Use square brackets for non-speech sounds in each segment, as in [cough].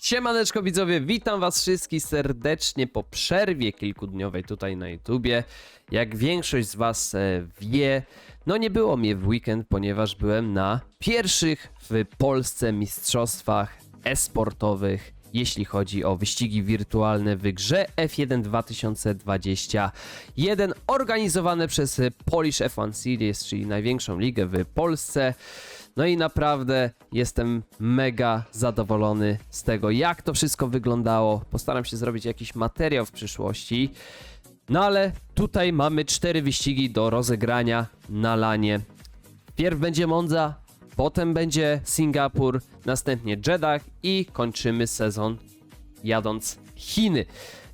Siemaneczko widzowie, witam was wszystkich serdecznie po przerwie kilkudniowej tutaj na YouTubie. Jak większość z was e, wie, no nie było mnie w weekend, ponieważ byłem na pierwszych w Polsce mistrzostwach e-sportowych, jeśli chodzi o wyścigi wirtualne w grze F1 2021, organizowane przez Polish F1 Series, czyli największą ligę w Polsce. No i naprawdę jestem mega zadowolony z tego, jak to wszystko wyglądało. Postaram się zrobić jakiś materiał w przyszłości. No ale tutaj mamy cztery wyścigi do rozegrania na lanie. Pierw będzie Monza, potem będzie Singapur, następnie Jeddah i kończymy sezon jadąc Chiny.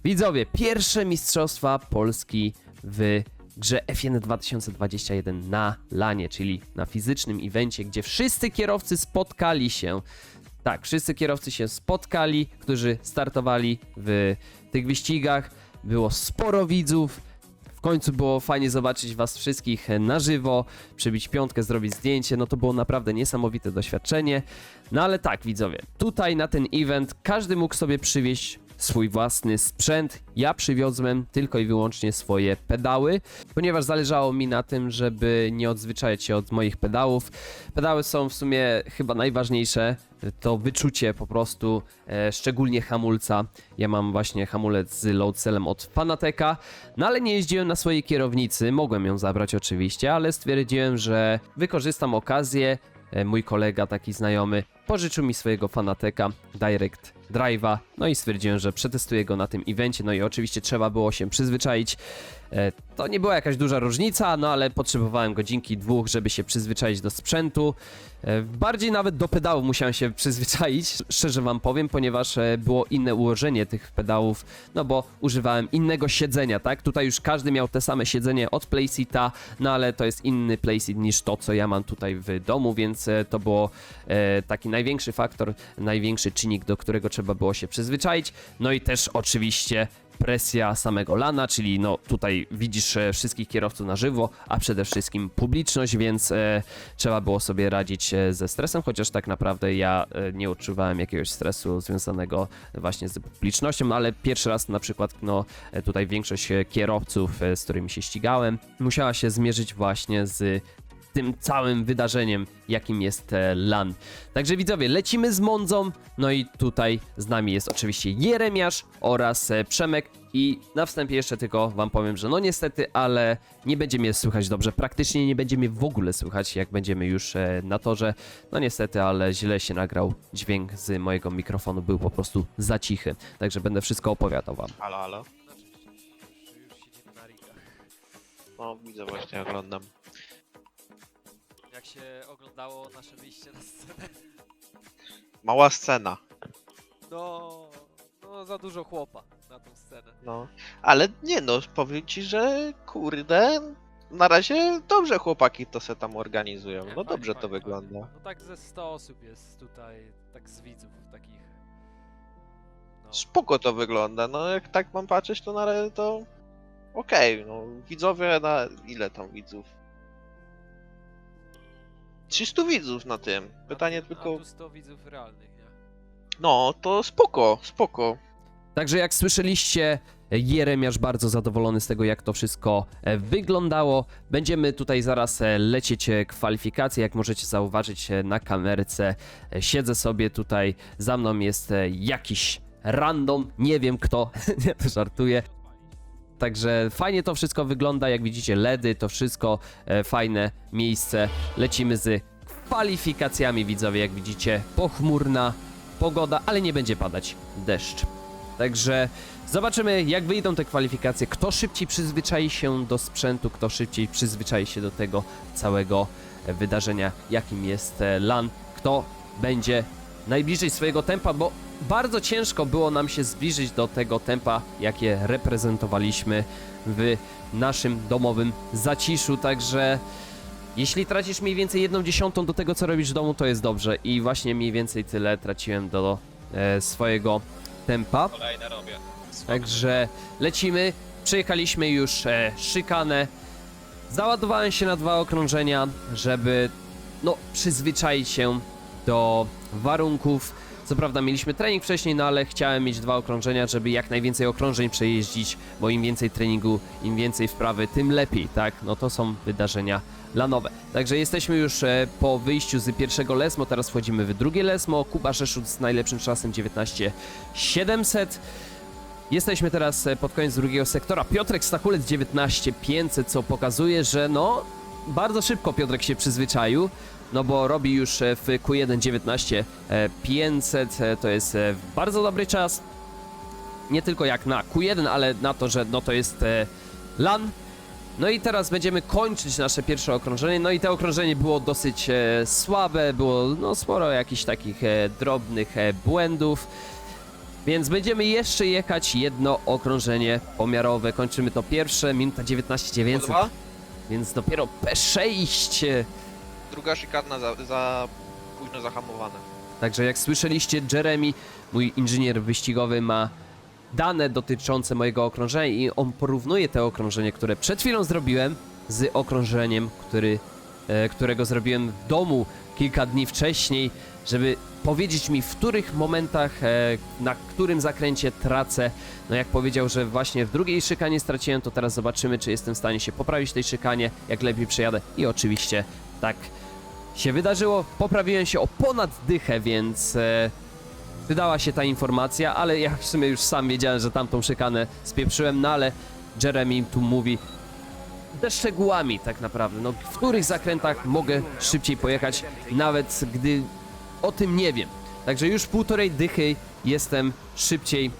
Widzowie, pierwsze mistrzostwa Polski w grze F1 2021 na lanie, czyli na fizycznym evencie, gdzie wszyscy kierowcy spotkali się. Tak, wszyscy kierowcy się spotkali, którzy startowali w tych wyścigach. Było sporo widzów. W końcu było fajnie zobaczyć Was wszystkich na żywo, przybić piątkę, zrobić zdjęcie. No to było naprawdę niesamowite doświadczenie. No ale tak, widzowie, tutaj na ten event każdy mógł sobie przywieźć swój własny sprzęt. Ja przywiozłem tylko i wyłącznie swoje pedały, ponieważ zależało mi na tym, żeby nie odzwyczajać się od moich pedałów. Pedały są w sumie chyba najważniejsze. To wyczucie po prostu, e, szczególnie hamulca. Ja mam właśnie hamulec z load cellem od Fanateka, no ale nie jeździłem na swojej kierownicy. Mogłem ją zabrać oczywiście, ale stwierdziłem, że wykorzystam okazję. E, Mój kolega, taki znajomy, pożyczył mi swojego Fanateka Direct Drive'a, no i stwierdziłem, że przetestuję go na tym evencie, no i oczywiście trzeba było się przyzwyczaić. To nie była jakaś duża różnica, no ale potrzebowałem godzinki, dwóch, żeby się przyzwyczaić do sprzętu. E, Bardziej nawet do pedałów musiałem się [laughs] przyzwyczaić, szczerze wam powiem, ponieważ e, było inne ułożenie tych pedałów, no bo używałem innego siedzenia, tak? Tutaj już każdy miał te same siedzenie od Playseata, no ale to jest inny Playseat niż to, co ja mam tutaj w domu, więc e, to było taki największy faktor, największy czynnik, do którego trzeba było się przyzwyczaić. No i też oczywiście presja samego lana, czyli no tutaj widzisz e, wszystkich kierowców na żywo, a przede wszystkim publiczność, więc e, trzeba było sobie radzić e, ze stresem, chociaż tak naprawdę ja nie odczuwałem jakiegoś stresu związanego właśnie z publicznością, no ale pierwszy raz na przykład no tutaj większość kierowców, z którymi się ścigałem, musiała się zmierzyć właśnie z tym całym wydarzeniem, jakim jest e, LAN. Także widzowie, lecimy z Monzą, no i tutaj z nami jest oczywiście Jeremiasz oraz e, Przemek i na wstępie jeszcze tylko wam powiem, że no niestety, ale nie będzie mnie słychać dobrze, praktycznie nie będzie mnie w ogóle słychać, jak będziemy już e, na torze. No niestety, ale źle się nagrał dźwięk z mojego mikrofonu, był po prostu za cichy, także będę wszystko opowiadał wam. Halo, halo. No, widzę właśnie, oglądam. Jak się oglądało nasze wyjście na scenę? Mała scena, No, no za dużo chłopa na tą scenę. no. Ale nie no, powiem ci, że kurde, na razie dobrze chłopaki to se tam organizują. Nie, No fajnie, dobrze to fajnie, wygląda. No tak ze 100 osób jest tutaj, tak z widzów takich. No, Spoko to wygląda, no jak tak mam patrzeć, to na razie to okej, no. Widzowie na ile tam widzów? 300 widzów na tym. Pytanie tylko... A tu 100 widzów realnych, nie? No, to spoko, spoko. Także jak słyszeliście, Jeremiasz bardzo zadowolony z tego, jak to wszystko e, wyglądało. Będziemy tutaj zaraz e, lecieć e, kwalifikacje, jak możecie zauważyć na kamerce. Siedzę sobie tutaj, za mną jest jakiś random, nie wiem kto, [laughs] nie to żartuję. Także fajnie to wszystko wygląda, jak widzicie LEDy, to wszystko e, fajne miejsce. Lecimy z kwalifikacjami widzowie, jak widzicie pochmurna pogoda, ale nie będzie padać deszcz. Także zobaczymy, jak wyjdą te kwalifikacje. Kto szybciej przyzwyczai się do sprzętu, kto szybciej przyzwyczai się do tego całego e, wydarzenia, jakim jest e, LAN. Kto będzie najbliżej swojego tempa, bo bardzo ciężko było nam się zbliżyć do tego tempa, jakie reprezentowaliśmy w naszym domowym zaciszu. Także jeśli tracisz mniej więcej jedną dziesiątą do tego, co robisz w domu, to jest dobrze. I właśnie mniej więcej tyle traciłem do e, swojego tempa. Kolejne robię. Także lecimy. Przejechaliśmy już e, szykanę. Załadowałem się na dwa okrążenia, żeby no, przyzwyczaić się do warunków. Co prawda mieliśmy trening wcześniej, no ale chciałem mieć dwa okrążenia, żeby jak najwięcej okrążeń przejeździć, bo im więcej treningu, im więcej wprawy, tym lepiej, tak? No to są wydarzenia lanowe. Także jesteśmy już e, po wyjściu z pierwszego Lesmo, teraz wchodzimy w drugie Lesmo. Kuba Rzeszut z najlepszym czasem 19700. Jesteśmy teraz e, pod koniec drugiego sektora. Piotrek Stakulec 19500, co pokazuje, że no bardzo szybko Piotrek się przyzwyczaił. No bo robi już e, w Q1 19 e, 500, e, to jest e, bardzo dobry czas. Nie tylko jak na Q1, ale na to, że no to jest e, LAN. No i teraz będziemy kończyć nasze pierwsze okrążenie. No i to okrążenie było dosyć słabe, było no sporo jakichś takich drobnych błędów. Więc będziemy jeszcze jechać jedno okrążenie pomiarowe. Kończymy to pierwsze, minuta 19,900, Dwa. więc dopiero P6. Druga szykana za, za późno zahamowane. Także jak słyszeliście, Jeremy, mój inżynier wyścigowy, ma dane dotyczące mojego okrążenia i on porównuje te okrążenie, które przed chwilą zrobiłem, z okrążeniem, który, e, którego zrobiłem w domu kilka dni wcześniej, żeby powiedzieć mi, w których momentach, e, na którym zakręcie tracę. No jak powiedział, że właśnie w drugiej szykanie straciłem, to teraz zobaczymy, czy jestem w stanie się poprawić tej szykanie, jak lepiej przejadę i oczywiście tak się wydarzyło. Poprawiłem się o ponad dychę, więc e, przydała się ta informacja, ale ja w sumie już sam wiedziałem, że tamtą szykanę spieprzyłem, no ale Jeremy tu mówi ze szczegółami tak naprawdę, no w których zakrętach mogę szybciej pojechać, nawet gdy o tym nie wiem. Także już półtorej dychy jestem szybciej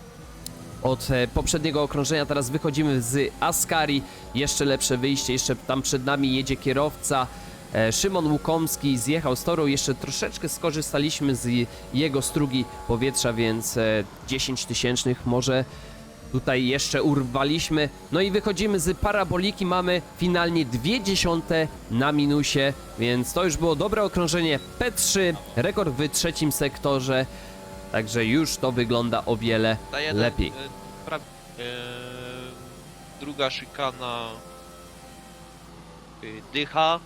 od e, poprzedniego okrążenia. Teraz wychodzimy z Askari. Jeszcze lepsze wyjście, jeszcze tam przed nami jedzie kierowca. E, Szymon Łukomski zjechał z toru, jeszcze troszeczkę skorzystaliśmy z jego strugi powietrza, więc e, 10 tysięcznych może tutaj jeszcze urwaliśmy. No i wychodzimy z paraboliki, mamy finalnie dwie dziesiąte na minusie, więc to już było dobre okrążenie P3, rekord w trzecim sektorze, także już to wygląda o wiele jeden, lepiej. e, pra, e, druga szykana e, dycha.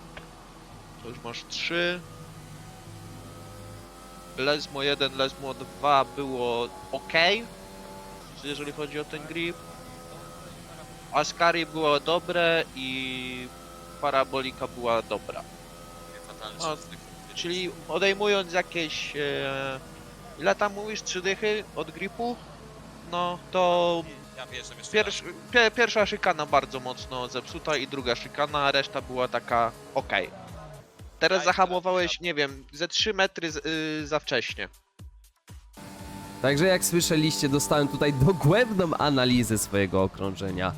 To już masz trzy. Lesmo 1, Lesmo 2 było ok. Jeżeli chodzi o ten grip. Ascari było dobre i parabolika była dobra. No, czyli odejmując jakieś. E, ile tam mówisz? Trzy dychy od gripu? No to Ja wierzę pie, pierwsza szykana bardzo mocno zepsuta i druga szykana, a reszta była taka ok. Teraz zahamowałeś, nie wiem, ze 3 metry z, y, za wcześnie. Także jak słyszeliście, dostałem tutaj dogłębną analizę swojego okrążenia.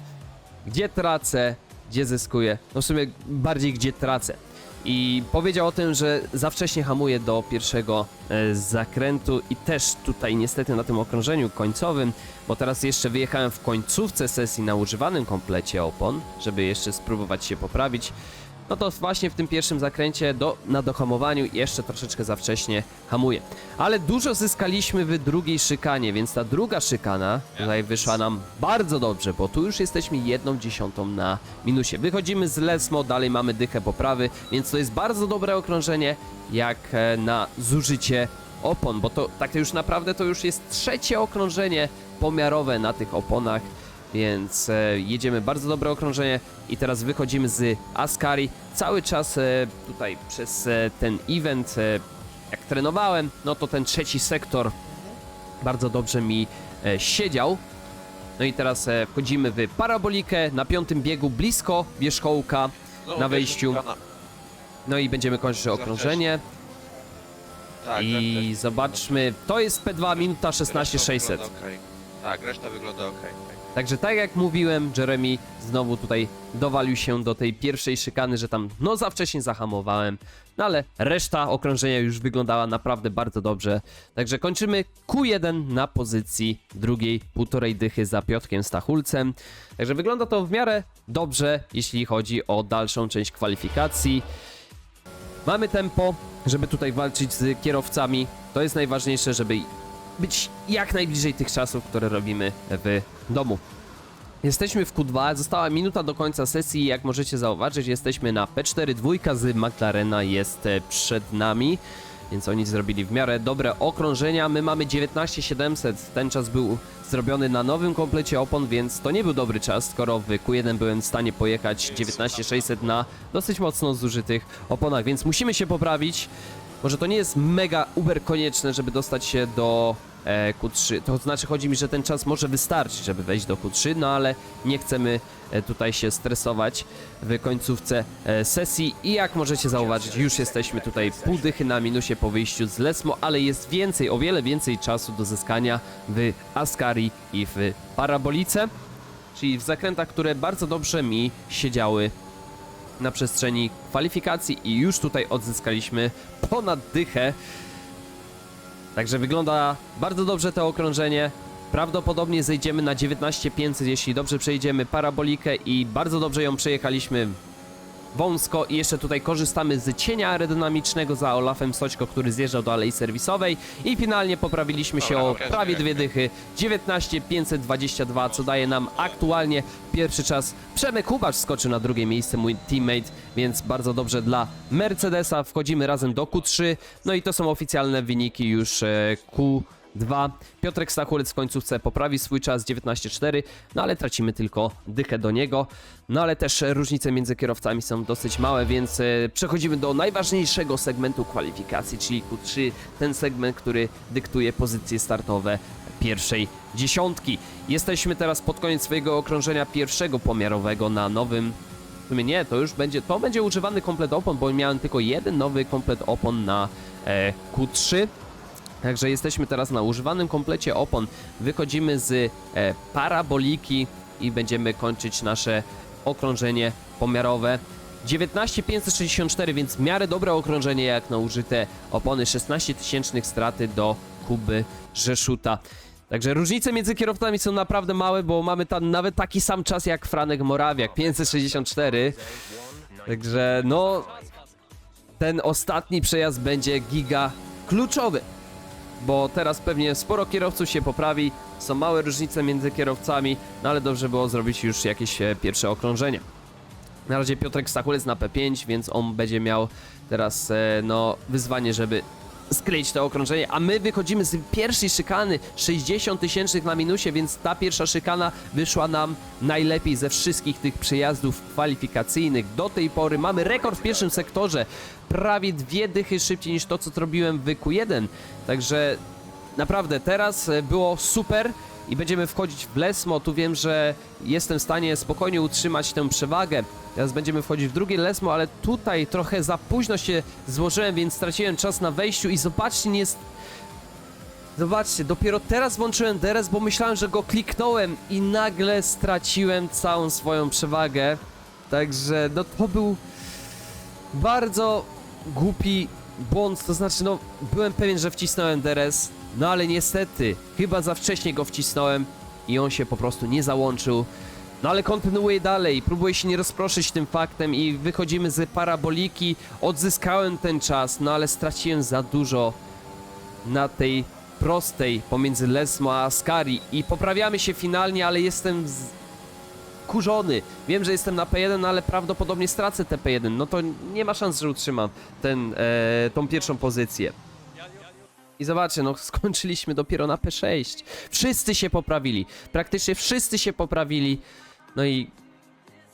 Gdzie tracę, gdzie zyskuję. No w sumie bardziej gdzie tracę. I powiedział o tym, że za wcześnie hamuje do pierwszego e, zakrętu i też tutaj niestety na tym okrążeniu końcowym, bo teraz jeszcze wyjechałem w końcówce sesji na używanym komplecie opon, żeby jeszcze spróbować się poprawić. No to właśnie w tym pierwszym zakręcie do, na dohamowaniu jeszcze troszeczkę za wcześnie hamuje. Ale dużo zyskaliśmy w drugiej szykanie, więc ta druga szykana tutaj wyszła nam bardzo dobrze, bo tu już jesteśmy jedną dziesiątą na minusie. Wychodzimy z Lesmo, dalej mamy dychę poprawy, więc to jest bardzo dobre okrążenie jak e, na zużycie opon, bo to tak już naprawdę to już jest trzecie okrążenie pomiarowe na tych oponach. Więc e, jedziemy bardzo dobre okrążenie i teraz wychodzimy z Ascari. Cały czas e, tutaj przez e, ten event, jak trenowałem, no to ten trzeci sektor bardzo dobrze mi siedział. No i teraz wchodzimy w parabolikę na piątym biegu blisko wierzchołka. No, Na wejściu. No i będziemy kończyć okrążenie. Tak, I zobaczmy, to jest P2 minuta reszta 16600. wygląda okej. Tak, reszta wygląda ok. Także tak jak mówiłem, Jeremy znowu tutaj dowalił się do tej pierwszej szykany, że tam no za wcześnie zahamowałem, no ale reszta okrążenia już wyglądała naprawdę bardzo dobrze. Także kończymy Q1 na pozycji drugiej, półtorej dychy za Piotrkiem Stachulcem. Także wygląda to w miarę dobrze, jeśli chodzi o dalszą część kwalifikacji. Mamy tempo, żeby tutaj walczyć z kierowcami. To jest najważniejsze, żeby być jak najbliżej tych czasów, które robimy w domu. Jesteśmy w Q2, została minuta do końca sesji. Jak możecie zauważyć, jesteśmy na P4. Dwójka z McLarena jest e, przed nami. więc oni zrobili w miarę dobre okrążenia. My mamy 19700, ten czas był zrobiony na nowym komplecie opon, więc to nie był dobry czas, skoro w Q1 byłem w stanie pojechać 19600 na dosyć mocno zużytych oponach, więc musimy się poprawić. Może to nie jest mega uber konieczne, żeby dostać się do e, Q3. To znaczy chodzi mi, że ten czas może wystarczyć, żeby wejść do Q3, no ale nie chcemy e, tutaj się stresować w końcówce e, sesji i jak możecie zauważyć, już jesteśmy tutaj pół dychy na minusie po wyjściu z Lesmo, ale jest więcej, o wiele więcej czasu do zyskania w Ascari i w Parabolice, czyli w zakrętach, które bardzo dobrze mi siedziały na przestrzeni kwalifikacji i już tutaj odzyskaliśmy ponad dychę. Także wygląda bardzo dobrze to okrążenie. Prawdopodobnie zejdziemy na 19500, jeśli dobrze przejdziemy parabolikę i bardzo dobrze ją przejechaliśmy wąsko i jeszcze tutaj korzystamy z cienia aerodynamicznego za Olafem Soćko, który zjeżdżał do alei serwisowej i finalnie poprawiliśmy się o prawie dwie dychy 19,522, co daje nam aktualnie pierwszy czas. Przemek Hubacz skoczy na drugie miejsce, mój teammate, więc bardzo dobrze dla Mercedesa. Wchodzimy razem do Q3, no i to są oficjalne wyniki już e, Q3. 2. Piotrek Stachurec w końcówce poprawi swój czas 19.4, no ale tracimy tylko dychę do niego. No ale też różnice między kierowcami są dosyć małe, więc e, przechodzimy do najważniejszego segmentu kwalifikacji, czyli Q3, ten segment, który dyktuje pozycje startowe pierwszej dziesiątki. Jesteśmy teraz pod koniec swojego okrążenia pierwszego pomiarowego na nowym nie, to już będzie, to będzie używany komplet opon, bo miałem tylko jeden nowy komplet opon na e, Q3. Także jesteśmy teraz na używanym komplecie opon. Wychodzimy z e, paraboliki i będziemy kończyć nasze okrążenie pomiarowe. 19564, więc w miarę dobre okrążenie jak na użyte opony. 16 tysięcznych straty do Kuby Rzeszuta. Także różnice między kierowcami są naprawdę małe, bo mamy tam nawet taki sam czas jak Franek Morawiak, 564. Także no, ten ostatni przejazd będzie giga kluczowy bo teraz pewnie sporo kierowców się poprawi, są małe różnice między kierowcami, no ale dobrze było zrobić już jakieś e, pierwsze okrążenie. Na razie Piotrek Stachulec na P5, więc on będzie miał teraz e, no wyzwanie, żeby skleić to okrążenie, a my wychodzimy z pierwszej szykany 60 tysięcznych na minusie, więc ta pierwsza szykana wyszła nam najlepiej ze wszystkich tych przejazdów kwalifikacyjnych. Do tej pory mamy rekord w pierwszym sektorze, prawie dwie dychy szybciej niż to, co zrobiłem w Q1, także naprawdę teraz było super i będziemy wchodzić w Lesmo. Tu wiem, że jestem w stanie spokojnie utrzymać tę przewagę. Teraz będziemy wchodzić w drugie Lesmo, ale tutaj trochę za późno się złożyłem, więc straciłem czas na wejściu i zobaczcie, nie jest... Zobaczcie, dopiero teraz włączyłem DRS, bo myślałem, że go kliknąłem i nagle straciłem całą swoją przewagę. Także no to był bardzo głupi błąd, to znaczy no byłem pewien, że wcisnąłem DRS, no ale niestety chyba za wcześnie go wcisnąłem i on się po prostu nie załączył. No ale kontynuuję dalej, próbuję się nie rozproszyć tym faktem i wychodzimy z paraboliki, odzyskałem ten czas, no ale straciłem za dużo na tej prostej pomiędzy Lesmo a Ascari i poprawiamy się finalnie, ale jestem z... kurzony. Wiem, że jestem na P1, no ale prawdopodobnie stracę te P1. No to nie ma szans, że utrzymam ten, e, tą pierwszą pozycję. I zobaczcie, no skończyliśmy dopiero na P6. Wszyscy się poprawili. Praktycznie wszyscy się poprawili. No i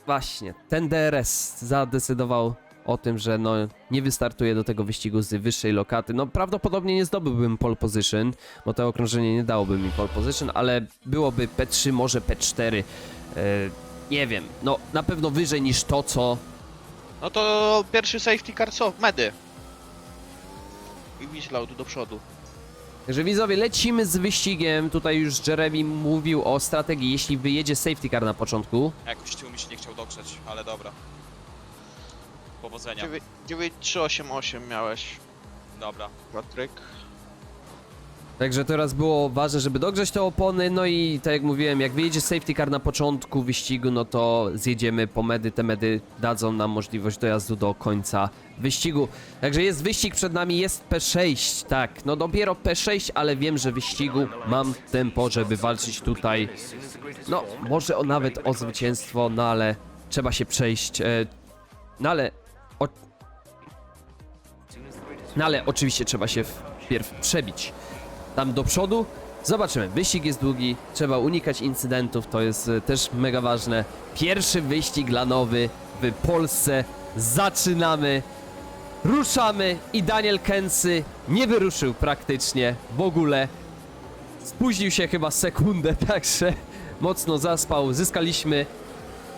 właśnie, ten DRS zadecydował o tym, że no nie wystartuje do tego wyścigu z wyższej lokaty. No prawdopodobnie nie zdobyłbym pole position, bo to okrążenie nie dałoby mi pole position, ale byłoby P3, może P4. E, nie wiem, no na pewno wyżej niż to, co No to pierwszy safety car co? Medy. I Wislał do przodu. Także widzowie, lecimy z wyścigiem. Tutaj już Jeremy mówił o strategii, jeśli wyjedzie safety car na początku. Jakoś tył mi się nie chciał dogrzeć, ale dobra. Powodzenia. 9388 miałeś, Dobra. Patryk. Także teraz było ważne, żeby dogrzeć te opony, no i tak jak mówiłem, jak wyjedzie safety car na początku wyścigu, no to zjedziemy po medy, te medy dadzą nam możliwość dojazdu do końca wyścigu. Także jest wyścig przed nami, jest P6, tak, no dopiero P6, ale wiem, że wyścigu mam tempo, żeby walczyć tutaj, no może o, nawet o zwycięstwo, no ale trzeba się przejść, e, no ale o, No ale oczywiście trzeba się wpierw przebić tam do przodu. Zobaczymy, wyścig jest długi, trzeba unikać incydentów, to jest e, też mega ważne. Pierwszy wyścig lanowy w Polsce, zaczynamy, ruszamy i Daniel Kensy nie wyruszył praktycznie w ogóle. Spóźnił się chyba sekundę, [laughs] także mocno zaspał. Zyskaliśmy.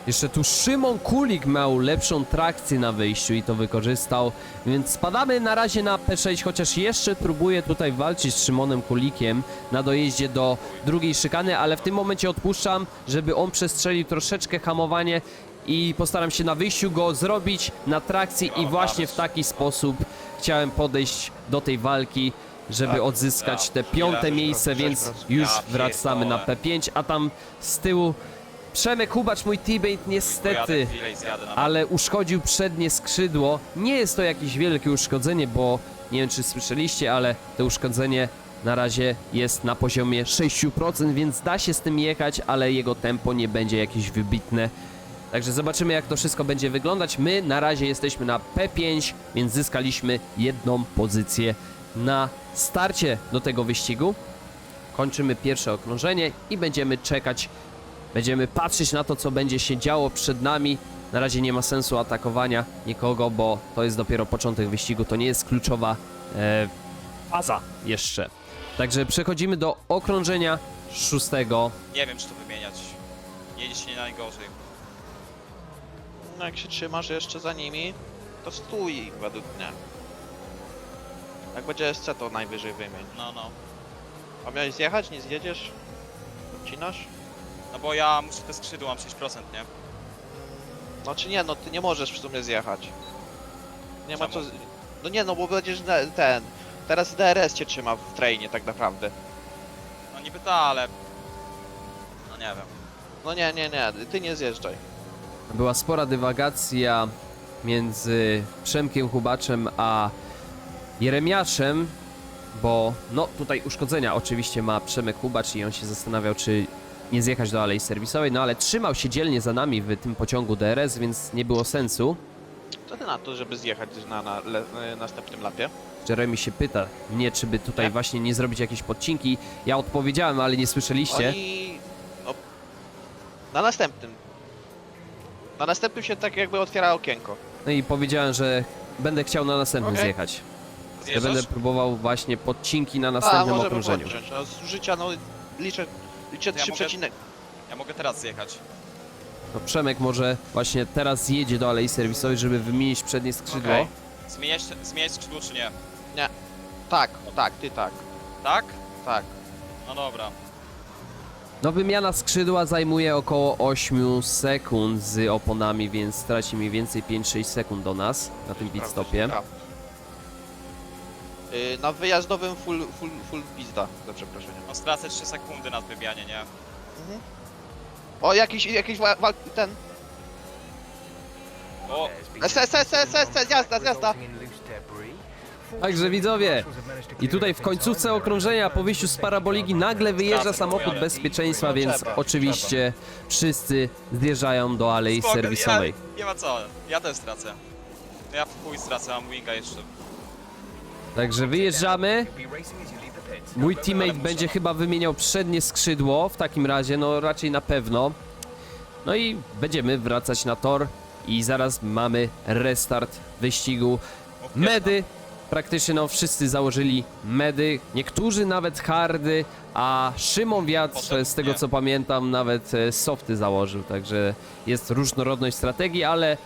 Jeszcze tu Szymon Kulik miał lepszą trakcję na wyjściu i to wykorzystał. Więc spadamy na razie na P6, chociaż jeszcze próbuję tutaj walczyć z Szymonem Kulikiem na dojeździe do drugiej szykany, ale w tym momencie odpuszczam, żeby on przestrzelił troszeczkę hamowanie i postaram się na wyjściu go zrobić na trakcji i właśnie w taki sposób chciałem podejść do tej walki, żeby Tak. odzyskać te piąte miejsce, więc już wracamy na pierdolę. P5, a tam z tyłu Przemek Hubacz, mój teammate, niestety ale uszkodził przednie skrzydło. Nie jest to jakieś wielkie uszkodzenie, bo nie wiem czy słyszeliście, ale to uszkodzenie na razie jest na poziomie 6%, więc da się z tym jechać, ale jego tempo nie będzie jakieś wybitne. Także zobaczymy jak to wszystko będzie wyglądać. My na razie jesteśmy na P5, więc zyskaliśmy jedną pozycję na starcie do tego wyścigu. Kończymy pierwsze okrążenie i będziemy czekać Będziemy patrzeć na to, co będzie się działo przed nami. Na razie nie ma sensu atakowania nikogo, bo to jest dopiero początek wyścigu. To nie jest kluczowa e, faza jeszcze. Także przechodzimy do okrążenia szóstego. Nie wiem, czy to wymieniać. Nie jedzie się nie najgorzej. No jak się trzymasz jeszcze za nimi, to stój według mnie. Jak będzie SC to najwyżej wymień. No, no. A miałeś zjechać? Nie zjedziesz? Odcinasz? No bo ja muszę te skrzydła, mam 6%, nie? No czy nie, no ty nie możesz w sumie zjechać. Nie ma co... Z- No nie, no bo będziesz na, ten... Teraz DRS cię trzyma w trainie tak naprawdę. No niby ta, ale... No nie wiem. No nie, nie, nie, ty nie zjeżdżaj. Była spora dywagacja między Przemkiem Hubaczem a Jeremiaszem, bo no tutaj uszkodzenia oczywiście ma Przemek Hubacz i on się zastanawiał, czy nie zjechać do alei serwisowej, no ale trzymał się dzielnie za nami w tym pociągu DRS, więc nie było sensu. Co ty na to, żeby zjechać na, na le, e, następnym lapie? Jeremy się pyta mnie, czy by tutaj Nie. właśnie nie zrobić jakieś podcinki. Ja odpowiedziałem, ale nie słyszeliście. Oni... No, na następnym. Na następnym się tak jakby otwiera okienko. No i powiedziałem, że będę chciał na następnym Okej. zjechać. Ja Zjeżdżasz? będę próbował właśnie podcinki na A, następnym możemy okrążeniu. podciąć. No, z życia, no liczę, liczę Ja trzy mogę- przecinek. Ja mogę teraz zjechać. No Przemek może właśnie teraz jedzie do alei serwisowej, żeby wymienić przednie skrzydło. Okej. Zmieniać, zmieniać skrzydło czy nie? Tak, tak, ty tak, Tak? tak. No dobra. No wymiana skrzydła zajmuje około 8 sekund z oponami, więc straci mniej więcej 5-6 sekund do nas na tym pit stopie. Prawda. Yy, na wyjazdowym full, full, full pizda, za przeproszeniem. No stracę 3 sekundy na wybianie, nie? O, jakiś, jakiś wa- wal, ten... O, S, S, S, S, S, jazda, jazda. Także widzowie, i tutaj w końcówce okrążenia po wyjściu z paraboligi nagle wyjeżdża samochód bezpieczeństwa, więc oczywiście wszyscy zjeżdżają do alei spoko, serwisowej. Ja, nie ma co, ja też stracę. Ja w chuj stracę, mam winga jeszcze. Także wyjeżdżamy. Mój teammate będzie chyba wymieniał przednie skrzydło w takim razie, no raczej na pewno. No i będziemy wracać na tor i zaraz mamy restart wyścigu. Medy, praktycznie no wszyscy założyli medy, niektórzy nawet hardy, a Szymon Wiatr, Potem z tego co pamiętam, nawet e, softy założył, także jest różnorodność strategii, ale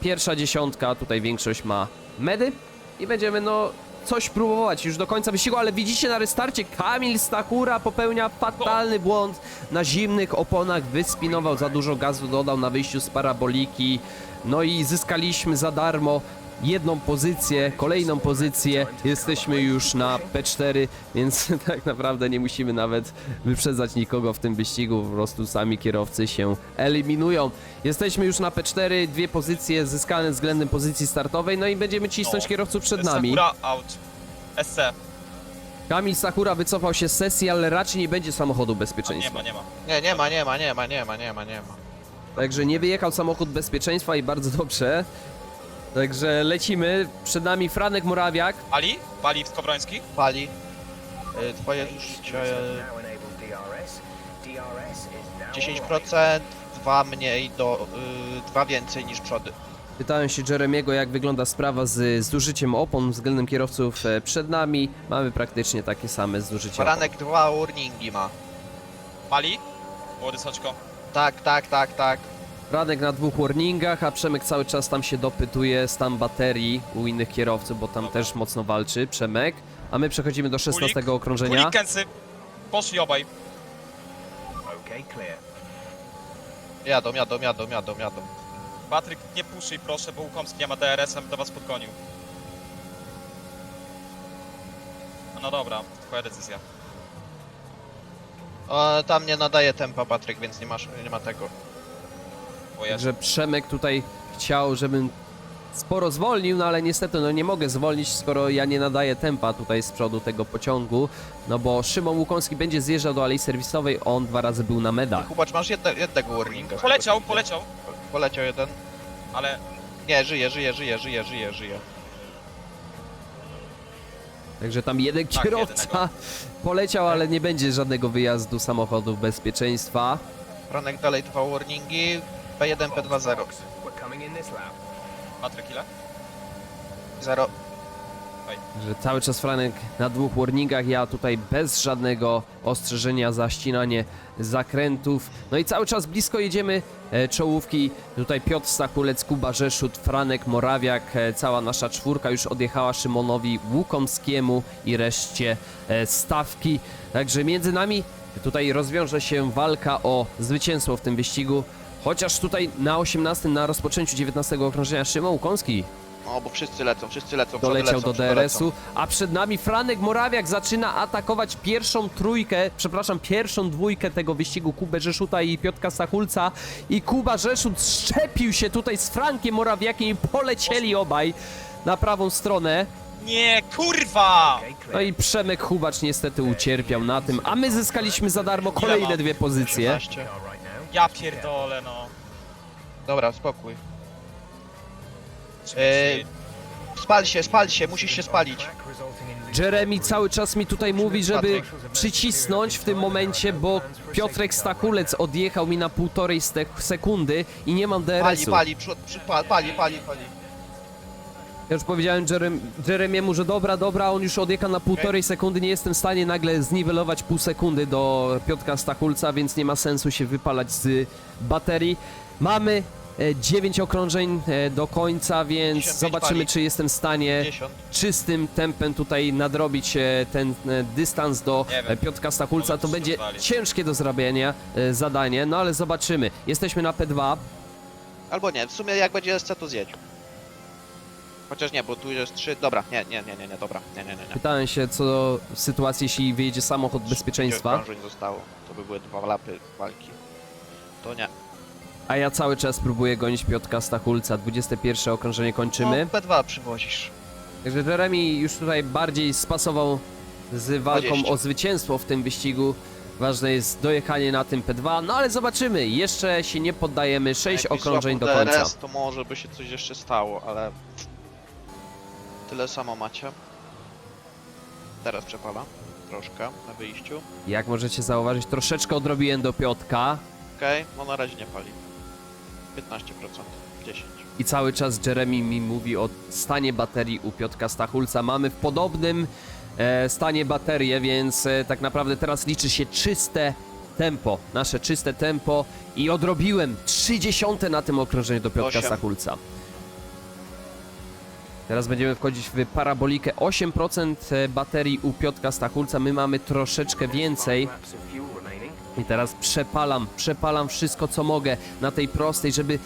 pierwsza dziesiątka, tutaj większość ma medy i będziemy no coś próbować już do końca wyścigu, ale widzicie na restarcie Kamil Stachura popełnia fatalny błąd. Na zimnych oponach, wyspinował za dużo gazu, dodał na wyjściu z paraboliki, no i zyskaliśmy za darmo jedną pozycję, kolejną pozycję, jesteśmy już na P4, więc [laughs] tak naprawdę nie musimy nawet wyprzedzać nikogo w tym wyścigu, po prostu sami kierowcy się eliminują. Jesteśmy już na P4, dwie pozycje zyskane względem pozycji startowej, no i będziemy cisnąć No. kierowców przed nami. Sakura out. Kamil Sakura wycofał się z sesji, ale raczej nie będzie samochodu nie bezpieczeństwa. ma, nie ma. Nie, nie ma, nie ma, nie ma, nie ma, nie ma, nie ma. Także nie wyjechał samochód bezpieczeństwa i bardzo dobrze. Także lecimy. Przed nami Franek Morawiak. Pali? Pali Skowroński? Pali. Y, Twoje zużycie y, 10%, dwa mniej do... Y, dwa więcej niż przody. Pytałem się Jeremiego, jak wygląda sprawa z zużyciem opon względem kierowców e, przed nami. Mamy praktycznie takie same zużycie opon. Baranek dwa warningi ma. Pali? Młody soczko. Tak, tak, tak, tak. Franek na dwóch warningach, a Przemek cały czas tam się dopytuje stan baterii u innych kierowców, bo tam Dobra. też mocno walczy Przemek. A my przechodzimy do 16 okrążenia. Kulikensy. Poszli obaj. Jadą, jadą, jadą, jadą, jadą. Patryk, nie puszyj proszę, bo Łukomski nie ma DRS-em, do was podgonił. No dobra, twoja decyzja. O, tam nie nadaje tempa Patryk, więc nie, masz, nie ma tego. O Jezu. Że Przemek tutaj chciał, żebym sporo zwolnił, no ale niestety no nie mogę zwolnić, skoro ja nie nadaję tempa tutaj z przodu tego pociągu, no bo Szymon Łukomski będzie zjeżdżał do alei serwisowej, on dwa razy był na medach. Kubacz, masz jedne, jednego warninga. Poleciał, poleciał, Poleciał jeden. ale Nie, żyje, żyje, żyje, żyje, żyje, żyje. Także tam jeden Tak, kierowca jednego. [laughs] poleciał, ale nie będzie żadnego wyjazdu samochodów bezpieczeństwa. Franek dalej dwa warningi. P1, P2, 0. Patryk ile? 0. Że cały czas Franek na dwóch warningach, ja tutaj bez żadnego ostrzeżenia za ścinanie zakrętów. No i cały czas blisko jedziemy e, czołówki. Tutaj Piotr Stachulec, Kuba Rzeszut, Franek Morawiak, e, cała nasza czwórka już odjechała Szymonowi Łukomskiemu i reszcie e, stawki. Także między nami tutaj rozwiąże się walka o zwycięstwo w tym wyścigu. Chociaż tutaj na 18, na rozpoczęciu 19 okrążenia Szymon Łukomski O, bo wszyscy lecą, wszyscy lecą. przody doleciał lecą, do przody DRS-u, a przed nami Franek Morawiak zaczyna atakować pierwszą trójkę, przepraszam, pierwszą dwójkę tego wyścigu Kubę Rzeszuta i Piotka Stachulca i Kuba Rzeszut szczepił się tutaj z Frankiem Morawiakiem i polecieli obaj na prawą stronę. Nie, kurwa! No i Przemek Hubacz niestety ucierpiał na tym, a my zyskaliśmy za darmo kolejne dwie pozycje. 18. Ja pierdolę, no. Dobra, spokój. Eee, Spal się, spal się, musisz się spalić. Jeremy cały czas mi tutaj mówi, żeby przycisnąć w tym momencie, bo Piotrek Stachulec odjechał mi na półtorej ste- sekundy i nie mam Pali, DRS-u. pali, przy, przy, pali, pali, pali, pali. Ja już powiedziałem Jerem, Jeremiemu, że dobra, dobra, on już odjechał na półtorej sekundy, nie jestem w stanie nagle zniwelować pół sekundy do Piotka Stachulca, więc nie ma sensu się wypalać z baterii. Mamy 9 okrążeń e, do końca, więc 55 zobaczymy, pali. czy jestem w stanie 10. czystym tempem tutaj nadrobić e, ten e, dystans do Nie wiem. e, Piotka Stachulca. Może To będzie ciężkie do zrobienia e, zadanie, no ale zobaczymy. Jesteśmy na P2. Albo nie, w sumie jak będzie SC to zjedź. Chociaż nie, bo tu jest 3. Dobra, nie, nie, nie, nie, nie, dobra. Nie, nie, nie, nie. Pytałem się, co do sytuacji, jeśli wyjedzie samochód bezpieczeństwa. Pięć okrążeń zostało. To by były dwa lapy walki. To nie. A ja cały czas próbuję gonić Piotka Stachulca. 21 okrążenie kończymy. No, P2 przywozisz. Także Jeremy już tutaj bardziej spasował z walką 20. o zwycięstwo w tym wyścigu. Ważne jest dojechanie na tym P2, no ale zobaczymy. Jeszcze się nie poddajemy. 6 Jakbyś okrążeń do złapał końca. DRS, to może by się coś jeszcze stało, ale... Tyle samo macie. Teraz przepala. Troszkę na wyjściu. Jak możecie zauważyć, troszeczkę odrobiłem do Piotka. Okej, no na razie nie pali. 15%, 10. I cały czas Jeremy mi mówi o stanie baterii u Piotka Stachulca. Mamy w podobnym e, stanie baterię, więc e, tak naprawdę teraz liczy się czyste tempo. Nasze czyste tempo i odrobiłem 30 na tym okrążeniu do Piotka Osiem. Stachulca. Teraz będziemy wchodzić w parabolikę 8% baterii u Piotka Stachulca. My mamy troszeczkę więcej. I teraz przepalam, przepalam wszystko co mogę na tej prostej, żeby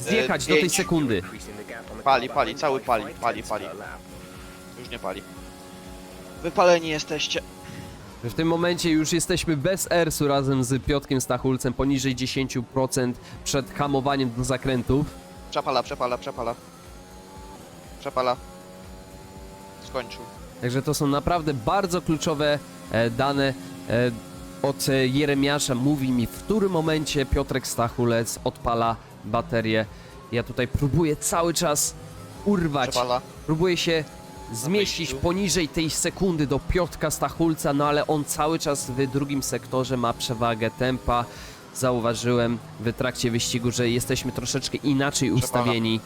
zjechać do tej pięć. sekundy. Pali, pali, cały pali, pali, pali. Już nie pali. Wypaleni jesteście. W tym momencie już jesteśmy bez ERS-u razem z Piotkiem Stachulcem poniżej 10% przed hamowaniem do zakrętów. Przepala, przepala, przepala. Przepala. Skończył. Także to są naprawdę bardzo kluczowe e, dane e, od e, Jeremiasza. Mówi mi, w którym momencie Piotrek Stachulec odpala baterię. Ja tutaj próbuję cały czas urwać. Przewala. Próbuję się zmieścić poniżej tej sekundy do Piotrka Stachulca, no ale on cały czas w drugim sektorze ma przewagę tempa. Zauważyłem w trakcie wyścigu, że jesteśmy troszeczkę inaczej ustawieni.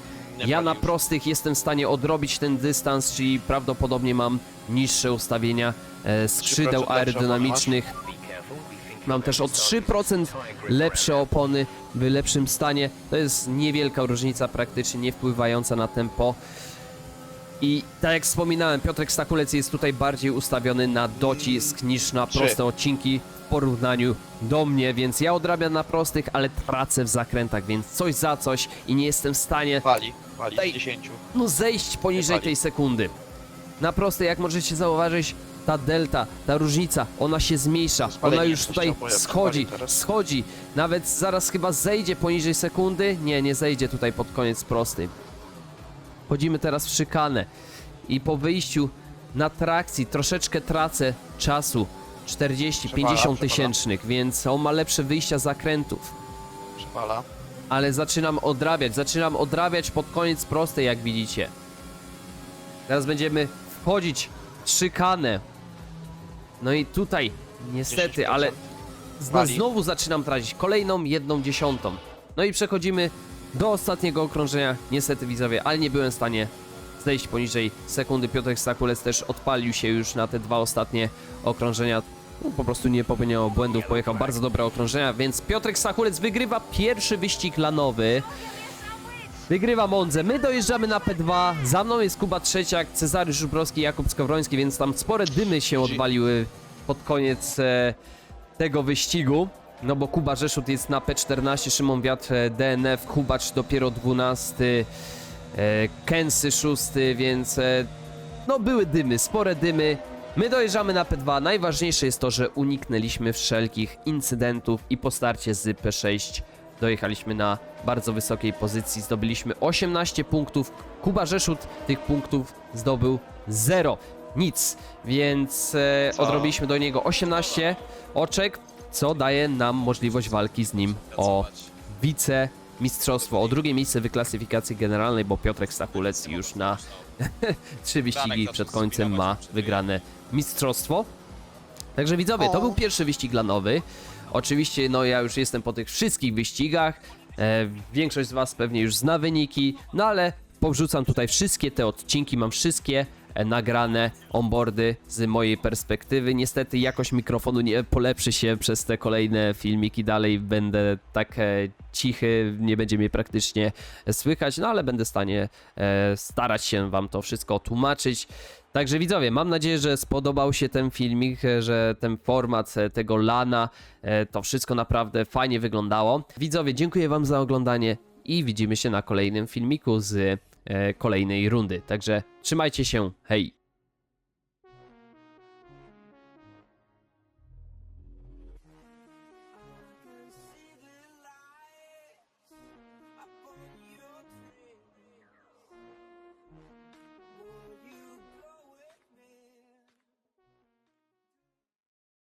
Ja na prostych jestem w stanie odrobić ten dystans, czyli prawdopodobnie mam niższe ustawienia e, skrzydeł 3% lepsze aerodynamicznych. Mam też o 3% lepsze opony w lepszym stanie. To jest niewielka różnica, praktycznie nie wpływająca na tempo. I tak jak wspominałem, Piotrek Stakulec jest tutaj bardziej ustawiony na docisk niż na Trzy. proste odcinki w porównaniu do mnie, więc ja odrabiam na prostych, ale tracę w zakrętach, więc coś za coś i nie jestem w stanie Daj. z 10. no zejść poniżej tej sekundy. Na prostej, jak możecie zauważyć, ta delta, ta różnica, ona się zmniejsza. Spalenie Ona już tutaj chciał schodzi, teraz. schodzi. Nawet zaraz chyba zejdzie poniżej sekundy. Nie, nie zejdzie tutaj pod koniec prostej. Wchodzimy teraz w szykanę i po wyjściu na trakcji troszeczkę tracę czasu. 40-50 przewala. tysięcznych, więc on ma lepsze wyjścia z zakrętów Przewala. Ale zaczynam odrabiać, zaczynam odrabiać pod koniec prostej, jak widzicie. Teraz będziemy wchodzić w szykanę. No i tutaj, niestety, 10%. ale znowu zaczynam tracić kolejną jedną dziesiątą. No i przechodzimy do ostatniego okrążenia, niestety widzowie, ale nie byłem w stanie zejść poniżej sekundy. Piotrek Stakulec też odpalił się już na te dwa ostatnie okrążenia. No, po prostu nie popełniał błędów, pojechał bardzo dobre okrążenia, więc Piotrek Stakulec wygrywa pierwszy wyścig lanowy. Wygrywa Monzę. My dojeżdżamy na P2. Za mną jest Kuba Trzeciak, Cezary Żubrowski, Jakub Skowroński, więc tam spore dymy się odwaliły pod koniec e, tego wyścigu. No bo Kuba Rzeszut jest na P14, Szymon Wiatr e, DNF, Kubacz dopiero 12, e, Kensy 6, więc e, no były dymy, spore dymy. My dojeżdżamy na P2. Najważniejsze jest to, że uniknęliśmy wszelkich incydentów i po starcie z P6 dojechaliśmy na bardzo wysokiej pozycji. Zdobyliśmy 18 punktów. Kuba Rzeszut tych punktów zdobył 0. Nic, więc e, Co? odrobiliśmy do niego 18 oczek, co daje nam możliwość walki z nim o wice mistrzostwo, o drugie miejsce w klasyfikacji generalnej, bo Piotrek Stachulec już na [laughs] trzy wyścigi przed końcem ma wygrane mistrzostwo. Także widzowie, to był pierwszy wyścig lanowy. Oczywiście, no ja już jestem po tych wszystkich wyścigach. E, większość z Was pewnie już zna wyniki, no ale powrzucam tutaj wszystkie te odcinki, mam wszystkie e, nagrane onboardy z mojej perspektywy. Niestety jakość mikrofonu nie polepszy się przez te kolejne filmiki, dalej będę tak e, cichy, nie będzie mnie praktycznie słychać, no ale będę w stanie e, starać się Wam to wszystko tłumaczyć. Także widzowie, mam nadzieję, że spodobał się ten filmik, e, że ten format e, tego lana, e, to wszystko naprawdę fajnie wyglądało. Widzowie, dziękuję Wam za oglądanie i widzimy się na kolejnym filmiku z kolejnej rundy. Także trzymajcie się, hej!